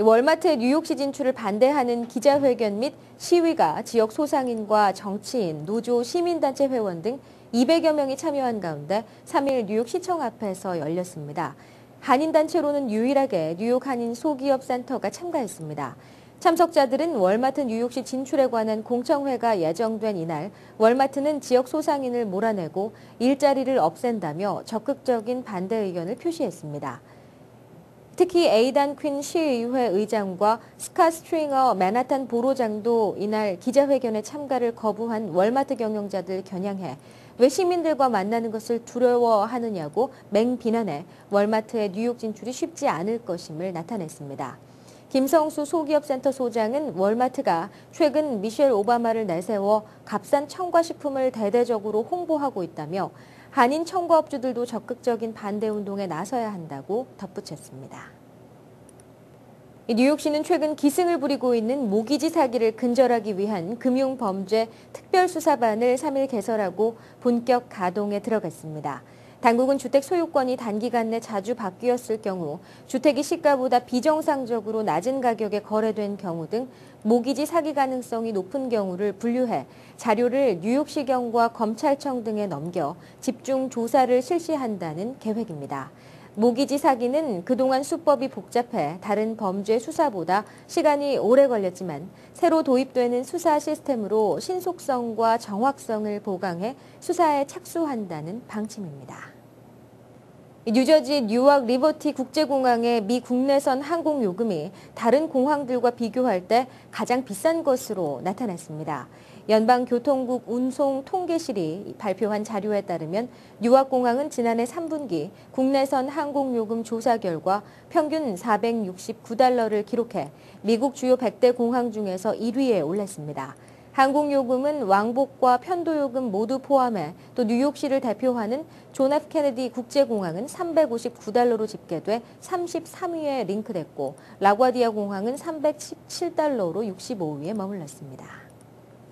월마트의 뉴욕시 진출을 반대하는 기자회견 및 시위가 지역 소상인과 정치인, 노조, 시민단체 회원 등 200여 명이 참여한 가운데 3일 뉴욕시청 앞에서 열렸습니다. 한인단체로는 유일하게 뉴욕 한인 소기업 센터가 참가했습니다. 참석자들은 월마트 뉴욕시 진출에 관한 공청회가 예정된 이날 월마트는 지역 소상인을 몰아내고 일자리를 없앤다며 적극적인 반대 의견을 표시했습니다. 특히 에이단 퀸 시의회 의장과 스카 스트링어 맨하탄 보로장도 이날 기자회견에 참가를 거부한 월마트 경영자들 겨냥해 왜 시민들과 만나는 것을 두려워하느냐고 맹비난해 월마트의 뉴욕 진출이 쉽지 않을 것임을 나타냈습니다. 김성수 소기업센터 소장은 월마트가 최근 미셸 오바마를 내세워 값싼 첨가식품을 대대적으로 홍보하고 있다며 한인 청과업주들도 적극적인 반대 운동에 나서야 한다고 덧붙였습니다. 뉴욕시는 최근 기승을 부리고 있는 모기지 사기를 근절하기 위한 금융범죄 특별수사반을 3일 개설하고 본격 가동에 들어갔습니다. 당국은 주택 소유권이 단기간 내 자주 바뀌었을 경우 주택이 시가보다 비정상적으로 낮은 가격에 거래된 경우 등 모기지 사기 가능성이 높은 경우를 분류해 자료를 뉴욕시경과 검찰청 등에 넘겨 집중 조사를 실시한다는 계획입니다. 모기지 사기는 그동안 수법이 복잡해 다른 범죄 수사보다 시간이 오래 걸렸지만 새로 도입되는 수사 시스템으로 신속성과 정확성을 보강해 수사에 착수한다는 방침입니다. 뉴저지 뉴악 리버티 국제공항의 미 국내선 항공 요금이 다른 공항들과 비교할 때 가장 비싼 것으로 나타났습니다. 연방교통국 운송통계실이 발표한 자료에 따르면 뉴악공항은 지난해 3분기 국내선 항공요금 조사 결과 평균 469달러를 기록해 미국 주요 100대 공항 중에서 1위에 올랐습니다. 항공요금은 왕복과 편도요금 모두 포함해 또 뉴욕시를 대표하는 존 F 케네디 국제공항은 359달러로 집계돼 33위에 링크됐고 라과디아 공항은 317달러로 65위에 머물렀습니다.